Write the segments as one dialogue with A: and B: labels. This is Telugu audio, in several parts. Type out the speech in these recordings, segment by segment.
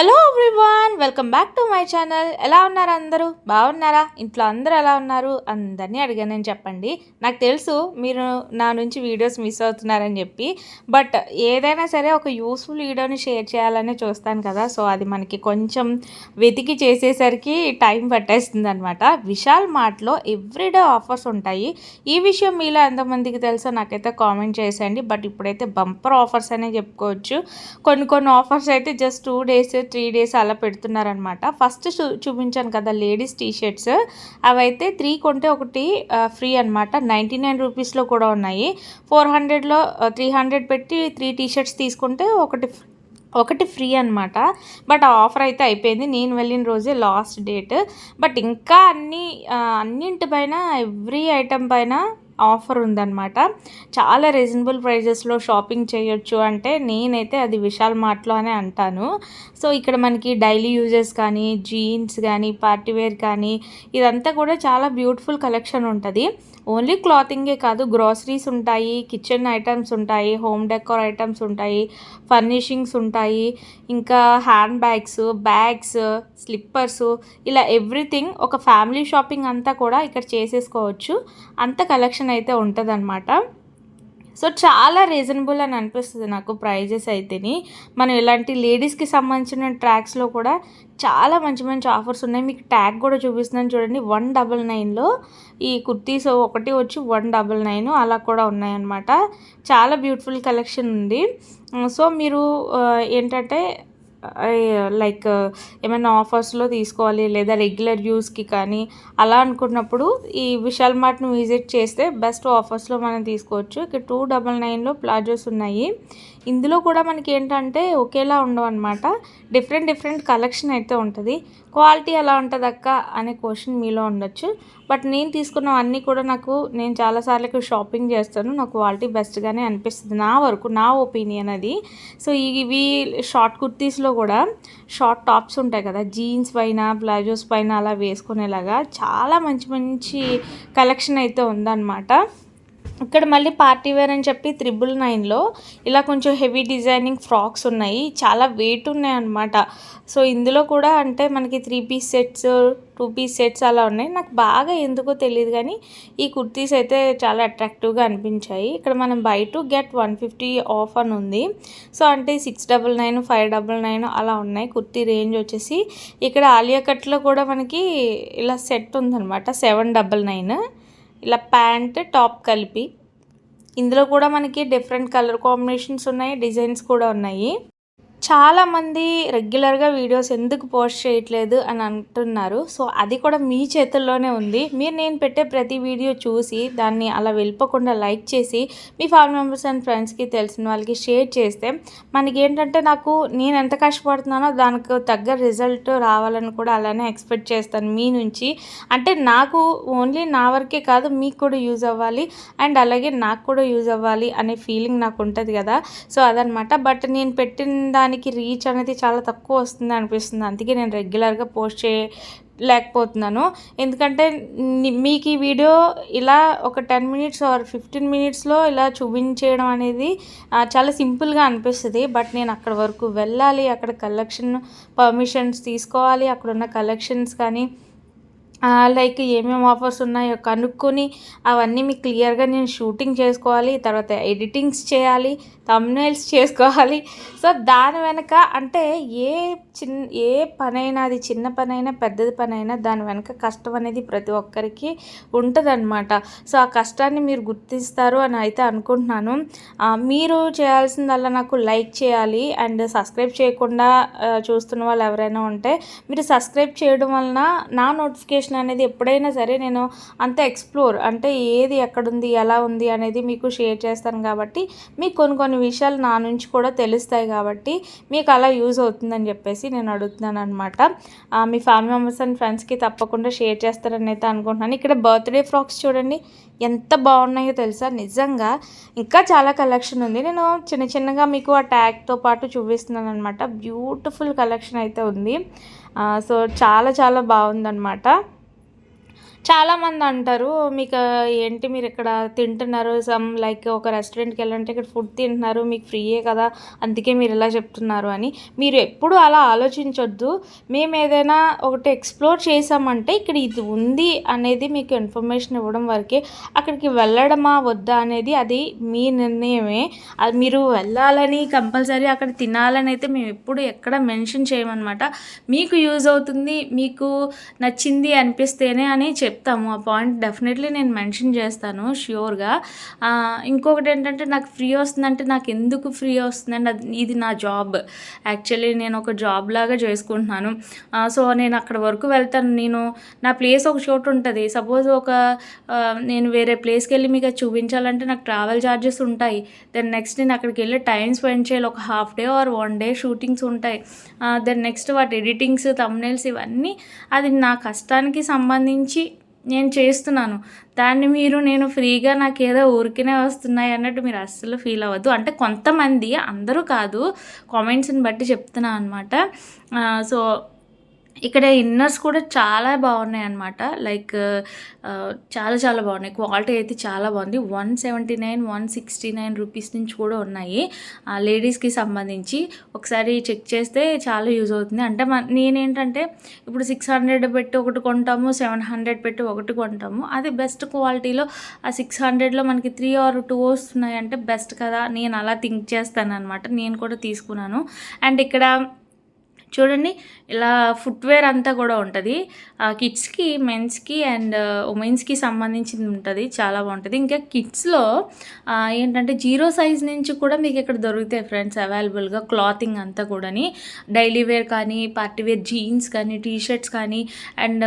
A: Hello? Everyone welcome back to my channel ఎలా ఉన్నారు అందరూ? బాగున్నారా? ఇంట్లో అందరూ ఎలా ఉన్నారు? అందరినీ అడిగానని చెప్పండి. నాకు తెలుసు మీరు నా నుంచి వీడియోస్ మిస్ అవుతున్నారని చెప్పి బట్ ఏదైనా సరే ఒక యూస్ఫుల్ వీడియోని షేర్ చేయాలని చూస్తాను కదా సో అది మనకి కొంచెం వెతికి చేసేసరికి టైం పట్టేస్తుంది అనమాట విశాల్ మార్ట్లో ఎవ్రీడే ఆఫర్స్ ఉంటాయి. ఈ విషయం మీలో ఎంతమందికి తెలుసో నాకైతే కామెంట్ చేసేయండి. బట్ ఇప్పుడైతే బంపర్ ఆఫర్స్ అనే చెప్పుకోవచ్చు. కొన్ని కొన్ని ఆఫర్స్ అయితే just two days three days అలా పెడుతున్నారనమాట ఫస్ట్ చూ చూపించాను కదా లేడీస్ టీ షర్ట్స్ అవైతే త్రీ కొంటే ఒకటి ఫ్రీ అనమాట నైంటీ నైన్ రూపీస్లో కూడా ఉన్నాయి. ఫోర్ హండ్రెడ్లో త్రీ హండ్రెడ్ పెట్టి త్రీ టీ షర్ట్స్ తీసుకుంటే ఒకటి ఒకటి ఫ్రీ అనమాట బట్ ఆ ఆఫర్ అయితే అయిపోయింది. నేను వెళ్ళిన రోజే లాస్ట్ డేట్. బట్ ఇంకా అన్ని అన్నింటిపైన ఎవ్రీ ఐటెం పైన ఆఫర్ ఉందన్నమాట. చాలా రీజనబుల్ ప్రైజెస్లో షాపింగ్ చేయొచ్చు అంటే నేనైతే అది విశాల్ మార్ట్లో అనే అంటాను. సో ఇక్కడ మనకి డైలీ యూజెస్ కానీ జీన్స్ కానీ పార్టీ వేర్ కానీ ఇదంతా కూడా చాలా బ్యూటిఫుల్ కలెక్షన్ ఉంటుంది. ఓన్లీ క్లాతింగే కాదు గ్రాసరీస్ ఉంటాయి కిచెన్ ఐటమ్స్ ఉంటాయి హోమ్ డెకోర్ ఐటమ్స్ ఉంటాయి ఫర్నిషింగ్స్ ఉంటాయి ఇంకా హ్యాండ్ బ్యాగ్స్ బ్యాగ్స్ స్లిప్పర్స్ ఇలా ఎవ్రీథింగ్ ఒక ఫ్యామిలీ షాపింగ్ అంతా కూడా ఇక్కడ చేసేసుకోవచ్చు. అంత కలెక్షన్ అయితే ఉంటుందన్నమాట. సో చాలా రీజనబుల్ అని అనిపిస్తుంది నాకు ప్రైజెస్ అయితేని. మనం ఇలాంటి లేడీస్కి సంబంధించిన ట్రాక్స్లో కూడా చాలా మంచి మంచి ఆఫర్స్ ఉన్నాయి. మీకు ట్యాగ్ కూడా చూపిస్తున్నాను చూడండి. వన్ డబల్ నైన్లో ఈ కుర్తీస్ ఒకటి వచ్చి వన్ డబల్ నైన్ అలా కూడా ఉన్నాయన్నమాట. చాలా బ్యూటిఫుల్ కలెక్షన్ ఉంది. సో మీరు ఏంటంటే లైక్ ఏమైనా ఆఫర్స్లో తీసుకోవాలి లేదా రెగ్యులర్ యూస్కి కానీ అలా అనుకున్నప్పుడు ఈ విశాల్ మార్ట్ను విజిట్ చేస్తే బెస్ట్ ఆఫర్స్లో మనం తీసుకోవచ్చు. ఇక్కడ టూ డబల్ నైన్లో ప్లాజోస్ ఉన్నాయి. ఇందులో కూడా మనకి ఏంటంటే ఒకేలా ఉండవు అనమాట డిఫరెంట్ డిఫరెంట్ కలెక్షన్ అయితే ఉంటుంది. క్వాలిటీ ఎలా ఉంటుంది అక్క అనే క్వశ్చన్ మీలో ఉండొచ్చు. బట్ నేను తీసుకున్నవన్నీ కూడా నాకు నేను చాలాసార్లు షాపింగ్ చేస్తాను. నాకు క్వాలిటీ బెస్ట్గానే అనిపిస్తుంది నా వరకు నా ఒపీనియన్ అది. సో ఇవి షార్ట్ కుర్తీస్లో కూడా షార్ట్ టాప్స్ ఉంటాయి కదా జీన్స్ పైన ప్లాజోస్ పైన అలా వేసుకునేలాగా చాలా మంచి మంచి కలెక్షన్ అయితే ఉందన్నమాట. ఇక్కడ మళ్ళీ పార్టీ వేర్ అని చెప్పి త్రిబుల్ నైన్లో ఇలా కొంచెం హెవీ డిజైనింగ్ ఫ్రాక్స్ ఉన్నాయి. చాలా వెయిట్ ఉన్నాయి అనమాట సో ఇందులో కూడా అంటే మనకి three piece sets two piece sets అలా ఉన్నాయి. నాకు బాగా ఎందుకో తెలియదు కానీ ఈ కుర్తీస్ అయితే చాలా అట్రాక్టివ్గా అనిపించాయి. ఇక్కడ మనం buy to get one fifty off అని ఉంది. సో అంటే six double nine five double nine అలా ఉన్నాయి. కుర్తీ రేంజ్ వచ్చేసి. ఇక్కడ ఆలియా కట్లో కూడా మనకి ఇలా సెట్ ఉందన్నమాట సెవెన్ డబల్ నైన్ ఇలా ప్యాంట్ టాప్ కలిపి. ఇందులో కూడా మనకి డిఫరెంట్ కలర్ కాంబినేషన్స్ ఉన్నాయి డిజైన్స్ కూడా ఉన్నాయి. చాలామంది రెగ్యులర్గా వీడియోస్ ఎందుకు పోస్ట్ చేయట్లేదు అని అంటున్నారు. సో అది కూడా మీ చేతుల్లోనే ఉంది. మీరు నేను పెట్టే ప్రతి వీడియో చూసి దాన్ని అలా వెళ్ళిపోకుండా లైక్ చేసి మీ ఫ్యామిలీ మెంబర్స్ అండ్ ఫ్రెండ్స్కి తెలిసిన వాళ్ళకి షేర్ చేస్తే మనకి ఏంటంటే నాకు నేను ఎంత కష్టపడుతున్నానో దానికి తగ్గ రిజల్ట్ రావాలని కూడా అలానే ఎక్స్పెక్ట్ చేస్తాను మీ నుంచి. అంటే నాకు ఓన్లీ నా వరకే కాదు మీకు కూడా యూజ్ అవ్వాలి అండ్ అలాగే నాకు కూడా యూజ్ అవ్వాలి అనే ఫీలింగ్ నాకు ఉంటుంది కదా. సో అదనమాట. బట్ నేను పెట్టిన దాని దానికి రీచ్ అనేది చాలా తక్కువ వస్తుంది అనిపిస్తుంది. అందుకే నేను రెగ్యులర్గా పోస్ట్ చే లేకపోతున్నాను ఎందుకంటే మీకు ఈ వీడియో ఇలా ఒక టెన్ మినిట్స్ ఆర్ ఫిఫ్టీన్ మినిట్స్లో ఇలా చూపించేయడం అనేది చాలా సింపుల్గా అనిపిస్తుంది. బట్ నేను అక్కడ వరకు వెళ్ళాలి అక్కడ కలెక్షన్ పర్మిషన్స్ తీసుకోవాలి అక్కడ ఉన్న కలెక్షన్స్ కానీ లైక్ ఏమేమి ఆఫర్స్ ఉన్నాయో కనుక్కొని అవన్నీ మీకు క్లియర్గా నేను షూటింగ్ చేసుకోవాలి తర్వాత ఎడిటింగ్స్ చేయాలి తమ్నైల్స్ చేసుకోవాలి. సో దాని వెనక అంటే ఏ చిన్న ఏ పనైనా అది చిన్న పనైనా పెద్దది పనైనా దాని వెనక కష్టం అనేది ప్రతి ఒక్కరికి ఉంటుందన్నమాట. సో ఆ కష్టాన్ని మీరు గుర్తిస్తారు అని అయితే అనుకుంటున్నాను. మీరు చేయాల్సిందల్లా నాకు లైక్ చేయాలి. అండ్ సబ్స్క్రైబ్ చేయకుండా చూస్తున్న వాళ్ళు ఎవరైనా ఉంటే మీరు సబ్స్క్రైబ్ చేయడం వలన నా నోటిఫికేషన్ అనేది ఎప్పుడైనా సరే నేను అంత ఎక్స్ప్లోర్ అంటే ఏది ఎక్కడుంది ఎలా ఉంది అనేది మీకు షేర్ చేస్తాను కాబట్టి మీకు కొన్ని కొన్ని విషయాలు నా నుంచి కూడా తెలుస్తాయి కాబట్టి మీకు అలా యూజ్ అవుతుందని చెప్పేసి నేను అడుగుతున్నాను అనమాట మీ ఫ్యామిలీ మెంబర్స్ అండ్ ఫ్రెండ్స్కి తప్పకుండా షేర్ చేస్తారని అయితే అనుకుంటున్నాను. ఇక్కడ బర్త్డే ఫ్రాక్స్ చూడండి ఎంత బాగున్నాయో తెలుసా? నిజంగా ఇంకా చాలా కలెక్షన్ ఉంది. నేను చిన్న చిన్నగా మీకు ఆ ట్యాగ్తో పాటు చూపిస్తున్నాను అనమాట బ్యూటిఫుల్ కలెక్షన్ అయితే ఉంది. సో చాలా చాలా బాగుందన్నమాట. చాలామంది అంటారు మీకు ఏంటి మీరు ఇక్కడ తింటున్నారు? సమ్ లైక్ ఒక రెస్టారెంట్కి వెళ్ళాలంటే ఇక్కడ ఫుడ్ తింటున్నారు మీకు ఫ్రీయే కదా అందుకే మీరు ఇలా చెప్తున్నారు అని. మీరు ఎప్పుడు అలా ఆలోచించొద్దు. మేము ఏదైనా ఒకటి ఎక్స్ప్లోర్ చేసామంటే ఇక్కడ ఇది ఉంది అనేది మీకు ఇన్ఫర్మేషన్ ఇవ్వడం వరకే. అక్కడికి వెళ్ళడమా వద్దా అనేది అది మీ నిర్ణయమే. అది మీరు వెళ్ళాలని కంపల్సరీ అక్కడ తినాలని అయితే మేము ఎప్పుడు ఎక్కడ మెన్షన్ చేయమన్నమాట. మీకు యూజ్ అవుతుంది మీకు నచ్చింది అనిపిస్తేనే అని చెప్తాము. ఆ పాయింట్ డెఫినెట్లీ నేను మెన్షన్ చేస్తాను ష్యూర్గా. ఇంకొకటి ఏంటంటే నాకు ఫ్రీ వస్తుందంటే నాకు ఎందుకు ఫ్రీ వస్తుందండి అది ఇది నా జాబ్. యాక్చువల్లీ నేను ఒక జాబ్ లాగా చేసుకుంటున్నాను. సో నేను అక్కడ వరకు వెళ్తాను. నేను నా ప్లేస్ ఒక చోటు ఉంటుంది. సపోజ్ ఒక నేను వేరే ప్లేస్కి వెళ్ళి మీకు అది చూపించాలంటే నాకు ట్రావెల్ ఛార్జెస్ ఉంటాయి. దెన్ నెక్స్ట్ నేను అక్కడికి వెళ్ళి టైం స్పెండ్ చేయాలి. ఒక half day or one day shootings ఉంటాయి. దెన్ నెక్స్ట్ వాటి ఎడిటింగ్స్ తమ్నైల్స్ ఇవన్నీ అది నా కష్టానికి సంబంధించి నేను చేస్తున్నాను. దాన్ని మీరు నేను ఫ్రీగా నాకు ఏదో ఊరికనే వస్తున్నాయి అన్నట్టు మీరు అస్సలు ఫీల్ అవ్వద్దు. అంటే కొంతమంది అందరూ కాదు కామెంట్స్ని బట్టి చెప్తున్నా అనమాట సో ఇక్కడ ఇన్నర్స్ కూడా చాలా బాగున్నాయి అనమాట లైక్ చాలా చాలా బాగున్నాయి. క్వాలిటీ అయితే చాలా బాగుంది. One seventy nine one sixty nine rupees నుంచి కూడా ఉన్నాయి. లేడీస్కి సంబంధించి ఒకసారి చెక్ చేస్తే చాలా యూజ్ అవుతుంది. అంటే మన నేనేంటంటే ఇప్పుడు సిక్స్ హండ్రెడ్ పెట్టి ఒకటి కొంటాము సెవెన్ హండ్రెడ్ పెట్టి ఒకటి కొంటాము. అది బెస్ట్ క్వాలిటీలో ఆ సిక్స్ హండ్రెడ్లో మనకి త్రీ ఆర్ టూ వస్తున్నాయి అంటే బెస్ట్ కదా. నేను అలా థింక్ చేస్తాను అనమాట నేను కూడా తీసుకున్నాను. అండ్ ఇక్కడ చూడండి ఇలా ఫుట్వేర్ అంతా కూడా ఉంటుంది. కిడ్స్కి మెన్స్కి అండ్ ఉమెన్స్కి సంబంధించింది ఉంటుంది. చాలా బాగుంటుంది. ఇంకా కిడ్స్లో ఏంటంటే జీరో సైజ్ నుంచి కూడా మీకు ఇక్కడ దొరుకుతాయి ఫ్రెండ్స్ అవైలబుల్గా క్లాతింగ్ అంతా కూడాని. డైలీ వేర్ కానీ పార్టీ వేర్ జీన్స్ కానీ టీ షర్ట్స్ కానీ అండ్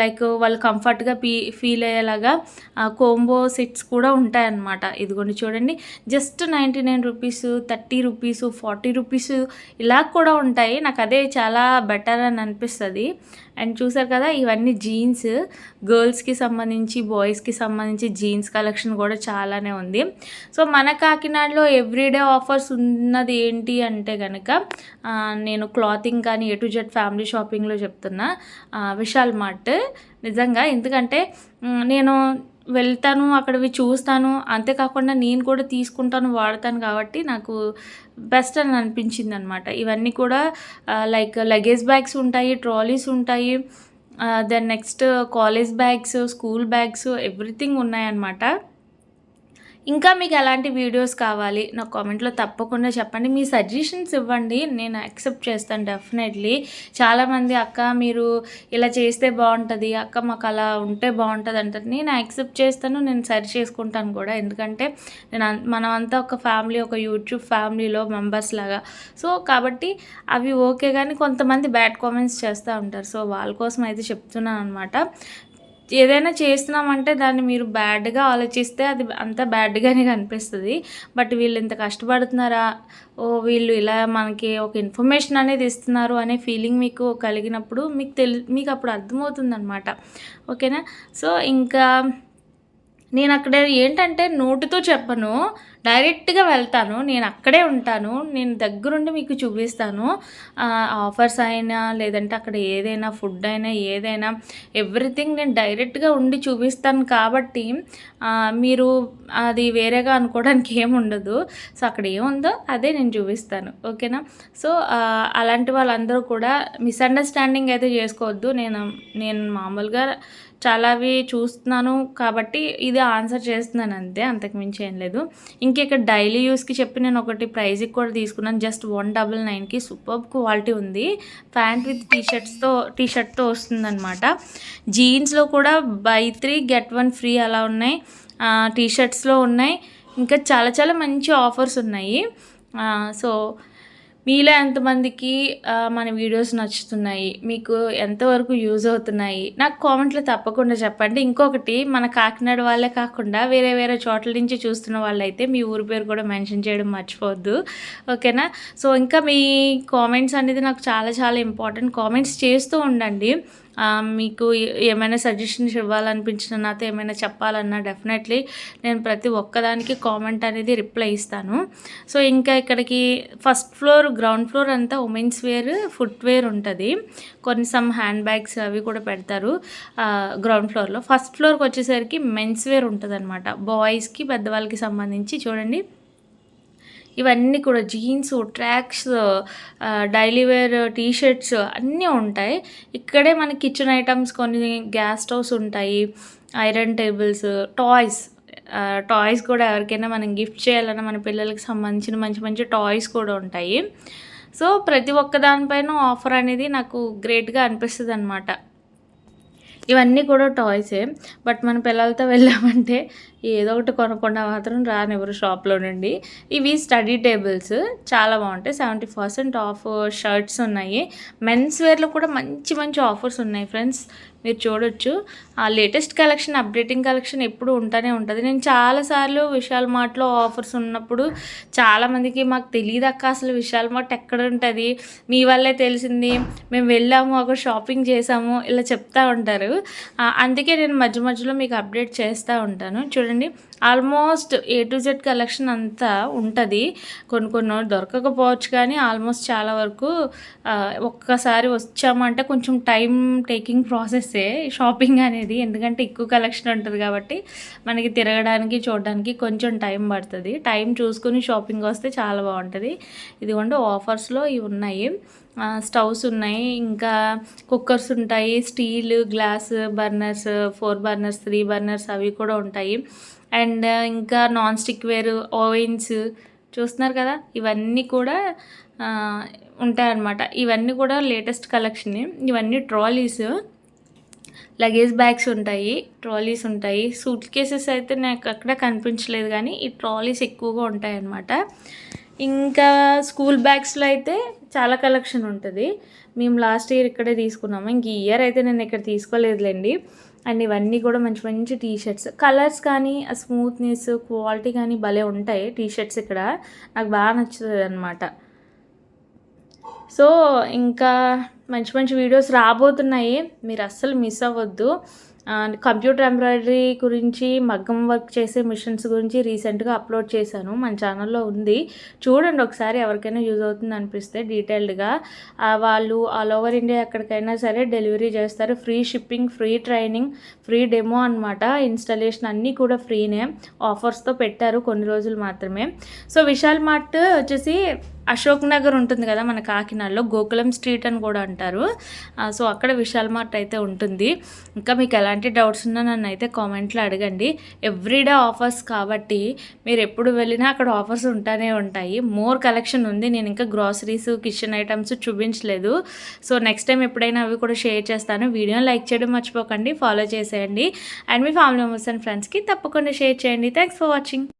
A: లైక్ వాళ్ళు కంఫర్ట్గా ఫీ ఫీల్ అయ్యేలాగా కోంబో సెట్స్ కూడా ఉంటాయన్నమాట. ఇదిగోండి చూడండి. Just ninety nine rupees thirty rupees forty rupees ఇలా కూడా ఉంటాయి. నాకు అదే చాలా బెటర్ అని అనిపిస్తుంది. అండ్ చూసారు కదా ఇవన్నీ జీన్స్ గర్ల్స్కి సంబంధించి బాయ్స్కి సంబంధించి జీన్స్ కలెక్షన్ కూడా చాలానే ఉంది. సో మన కాకినాడలో ఎవ్రీడే ఆఫర్స్ ఉన్నది ఏంటి అంటే కనుక నేను క్లాతింగ్ కానీ ఏ టు జెడ్ ఫ్యామిలీ షాపింగ్లో చెప్తున్నా విశాల్ మార్ట్. నిజంగా ఎందుకంటే నేను వెళ్తాను అక్కడవి చూస్తాను. అంతేకాకుండా నేను కూడా తీసుకుంటాను వాడతాను కాబట్టి నాకు బెస్ట్ అని అనిపించింది అనమాట ఇవన్నీ కూడా లైక్ లగేజ్ బ్యాగ్స్ ఉంటాయి ట్రాలీస్ ఉంటాయి then next college bags school bags everything ఉన్నాయన్నమాట. ఇంకా మీకు ఎలాంటి వీడియోస్ కావాలి నా కామెంట్లో తప్పకుండా చెప్పండి. మీ సజెషన్స్ ఇవ్వండి నేను యాక్సెప్ట్ చేస్తాను డెఫినెట్లీ చాలామంది అక్క మీరు ఇలా చేస్తే బాగుంటుంది అక్క మాకు అలా ఉంటే బాగుంటుంది అంటారు. నేను యాక్సెప్ట్ చేస్తాను నేను సరి చేసుకుంటాను కూడా. ఎందుకంటే నేను మనమంతా ఒక ఫ్యామిలీ ఒక యూట్యూబ్ ఫ్యామిలీలో మెంబర్స్ లాగా. సో కాబట్టి అవి ఓకే కానీ కొంతమంది బ్యాడ్ కామెంట్స్ చేస్తూ ఉంటారు. సో వాళ్ళ కోసం అయితే చెప్తున్నాను అనమాట ఏదైనా చేస్తున్నామంటే దాన్ని మీరు బ్యాడ్గా ఆలోచిస్తే అది అంత బ్యాడ్గానే కనిపిస్తుంది. బట్ వీళ్ళు ఇంత కష్టపడుతున్నారా? ఓ వీళ్ళు ఇలా మనకి ఒక ఇన్ఫర్మేషన్ అనేది ఇస్తున్నారు అనే ఫీలింగ్ మీకు కలిగినప్పుడు మీకు తెలి మీకు అప్పుడు అర్థమవుతుంది అనమాట ఓకేనా? సో ఇంకా నేను అక్కడ ఏంటంటే నోటితో చెప్పను. డైరెక్ట్గా వెళ్తాను. నేను అక్కడే ఉంటాను. నేను దగ్గరుండి మీకు చూపిస్తాను. ఆఫర్స్ అయినా లేదంటే అక్కడ ఏదైనా ఫుడ్ అయినా ఏదైనా ఎవ్రీథింగ్ నేను డైరెక్ట్గా ఉండి చూపిస్తాను కాబట్టి మీరు అది వేరేగా అనుకోవడానికి ఏమి ఉండదు. సో అక్కడ ఏముందో అదే నేను చూపిస్తాను. ఓకేనా? సో అలాంటి వాళ్ళందరూ కూడా మిస్అండర్స్టాండింగ్ అయితే చేసుకోవద్దు. నేను నేను మామూలుగా చాలా అవి చూస్తున్నాను కాబట్టి ఇది ఆన్సర్ చేస్తున్నాను అంతే. అంతకుమించి ఏం లేదు. ఇక్కడ డైలీ యూస్కి చెప్పి నేను ఒకటి ప్రైజ్కి కూడా తీసుకున్నాను. జస్ట్ వన్ డబల్ నైన్కి సూపర్ క్వాలిటీ ఉంది. ప్యాంట్ విత్ టీ షర్ట్స్తో టీ షర్ట్తో వస్తుందన్నమాట. జీన్స్లో కూడా buy three get one free అలా ఉన్నాయి. టీ షర్ట్స్లో ఉన్నాయి. ఇంకా చాలా చాలా మంచి ఆఫర్స్ ఉన్నాయి. సో మీలో ఎంతమందికి మన వీడియోస్ నచ్చుతున్నాయి? మీకు ఎంతవరకు యూజ్ అవుతున్నాయి? నాకు కామెంట్లో తప్పకుండా చెప్పండి. ఇంకొకటి మన కాకినాడ వాళ్ళే కాకుండా వేరే వేరే చోట్ల నుంచి చూస్తున్న వాళ్ళైతే మీ ఊరి పేరు కూడా మెన్షన్ చేయడం మర్చిపోవద్దు. ఓకేనా? సో ఇంకా మీ కామెంట్స్ అనేది నాకు చాలా చాలా ఇంపార్టెంట్. కామెంట్స్ చేస్తూ ఉండండి. మీకు ఏమైనా సజెషన్స్ ఇవ్వాలనిపించిన నాతో ఏమైనా చెప్పాలన్నా డెఫినెట్లీ నేను ప్రతి ఒక్కదానికి కామెంట్ అనేది రిప్లై ఇస్తాను. సో ఇంకా ఇక్కడికి ఫస్ట్ ఫ్లోర్ గ్రౌండ్ ఫ్లోర్ అంతా ఉమెన్స్ వేర్ ఫుట్ వేర్ ఉంటుంది. కొన్ని సమ్ హ్యాండ్ బ్యాగ్స్ అవి కూడా పెడతారు గ్రౌండ్ ఫ్లోర్లో ఫస్ట్ ఫ్లోర్కి వచ్చేసరికి మెన్స్ వేర్ ఉంటుంది అనమాట బాయ్స్కి పెద్దవాళ్ళకి సంబంధించి చూడండి. ఇవన్నీ కూడా jeans tracks daily wear T shirts అన్నీ ఉంటాయి. ఇక్కడే మన కిచెన్ ఐటమ్స్ కొన్ని గ్యాస్ స్టవ్స్ ఉంటాయి. ఐరన్ టేబుల్స్ టాయ్స్ టాయ్స్ కూడా ఎవరికైనా మనం గిఫ్ట్ చేయాలన్నా మన పిల్లలకి సంబంధించిన మంచి మంచి టాయ్స్ కూడా ఉంటాయి. సో ప్రతి ఒక్క దానిపైన ఆఫర్ అనేది నాకు గ్రేట్గా అనిపిస్తుంది అనమాట ఇవన్నీ కూడా టాయ్సే. బట్ మన పిల్లలతో వెళ్ళామంటే ఏదో ఒకటి కొనకుండా మాత్రం రానివ్వరు షాప్లో నుండి ఇవి స్టడీ టేబుల్స్. చాలా బాగుంటాయి. సెవెంటీ పర్సెంట్ ఆఫ్ షర్ట్స్ ఉన్నాయి. మెన్స్ వేర్లో కూడా మంచి మంచి ఆఫర్స్ ఉన్నాయి ఫ్రెండ్స్. మీరు చూడొచ్చు. ఆ లేటెస్ట్ కలెక్షన్ అప్డేటింగ్ కలెక్షన్ ఎప్పుడు ఉంటానే ఉంటుంది. నేను చాలాసార్లు విశాల్ మార్ట్లో ఆఫర్స్ ఉన్నప్పుడు చాలామందికి మాకు తెలియదు అక్క అసలు విశాల్ మార్ట్ ఎక్కడ ఉంటుంది? మీ వల్లే తెలిసింది. మేము వెళ్ళాము అక్కడ షాపింగ్ చేసాము ఇలా చెప్తా ఉంటారు. అందుకే నేను మధ్య మధ్యలో మీకు అప్డేట్ చేస్తూ ఉంటాను. చూడండి. చూడండి almost A to Z collection అంతా ఉంటుంది. కొన్ని కొన్ని దొరకకపోవచ్చు కానీ ఆల్మోస్ట్ చాలా వరకు ఒక్కసారి వచ్చామంటే కొంచెం టైం టేకింగ్ ప్రాసెస్సే షాపింగ్ అనేది. ఎందుకంటే ఎక్కువ కలెక్షన్ ఉంటుంది కాబట్టి మనకి తిరగడానికి చూడడానికి కొంచెం టైం పడుతుంది. టైం చూసుకుని షాపింగ్ వస్తే చాలా బాగుంటుంది. ఇదిగోండి ఆఫర్స్లో ఇవి ఉన్నాయి. స్టవ్స్ ఉన్నాయి. ఇంకా కుక్కర్స్ ఉంటాయి. Steel glass burners four burners three burners అవి కూడా ఉంటాయి. అండ్ ఇంకా నాన్ స్టిక్ వేర్ ఓవెన్స్ చూస్తున్నారు కదా? ఇవన్నీ కూడా ఉంటాయన్నమాట. ఇవన్నీ కూడా లేటెస్ట్ కలెక్షన్. ఇవన్నీ ట్రాలీస్. లగేజ్ బ్యాగ్స్ ఉంటాయి ట్రాలీస్ ఉంటాయి. సూట్ కేసెస్ అయితే నాకు అక్కడ కనిపించలేదు కానీ ఈ ట్రాలీస్ ఎక్కువగా ఉంటాయి అన్నమాట ఇంకా స్కూల్ బ్యాగ్స్లో అయితే చాలా కలెక్షన్ ఉంటుంది. మేము లాస్ట్ ఇయర్ ఇక్కడే తీసుకున్నాము. ఇంక ఈ ఇయర్ అయితే నేను ఇక్కడ తీసుకోలేదులేండి. అండ్ ఇవన్నీ కూడా మంచి మంచి టీ షర్ట్స్ కలర్స్ కానీ ఆ స్మూత్నెస్ క్వాలిటీ కానీ భలే ఉంటాయి టీ షర్ట్స్ ఇక్కడ. నాకు బాగా నచ్చుతుంది అనమాట సో ఇంకా మంచి మంచి వీడియోస్ రాబోతున్నాయి. మీరు అస్సలు మిస్ అవ్వద్దు. కంప్యూటర్ ఎంబ్రాయిడరీ గురించి మగ్గం వర్క్ చేసే మిషన్స్ గురించి రీసెంట్గా అప్లోడ్ చేశాను. మన ఛానల్లో ఉంది. చూడండి ఒకసారి ఎవరికైనా యూజ్ అవుతుంది అనిపిస్తే డీటెయిల్డ్గా. వాళ్ళు ఆల్ ఓవర్ ఇండియా ఎక్కడికైనా సరే డెలివరీ చేస్తారు. Free shipping free training free demo అనమాట ఇన్స్టాలేషన్ అన్నీ కూడా ఫ్రీనే. ఆఫర్స్తో పెట్టారు కొన్ని రోజులు మాత్రమే. సో విశాల్ మార్ట్ వచ్చేసి అశోక్ నగర్ ఉంటుంది కదా మన కాకినాడలో. గోకులం స్ట్రీట్ అని కూడా అంటారు. అంటారు సో అక్కడ విశాల్ మార్ట్ అయితే ఉంటుంది. ఇంకా మీకు ఎలాంటి డౌట్స్ ఉన్నా నన్ను అయితే కామెంట్లో అడగండి. ఎవ్రీడే ఆఫర్స్ కాబట్టి మీరు ఎప్పుడు వెళ్ళినా అక్కడ ఆఫర్స్ ఉంటానే ఉంటాయి. మోర్ కలెక్షన్ ఉంది. నేను ఇంకా గ్రాసరీస్ కిచెన్ ఐటమ్స్ చూపించలేదు. సో నెక్స్ట్ టైం ఎప్పుడైనా అవి కూడా షేర్ చేస్తాను. వీడియోని లైక్ చేయడం మర్చిపోకండి. ఫాలో చేసేయండి. అండ్ మీ ఫ్యామిలీ మెంబర్స్ అండ్ ఫ్రెండ్స్కి తప్పకుండా షేర్ చేయండి. Thanks for watching.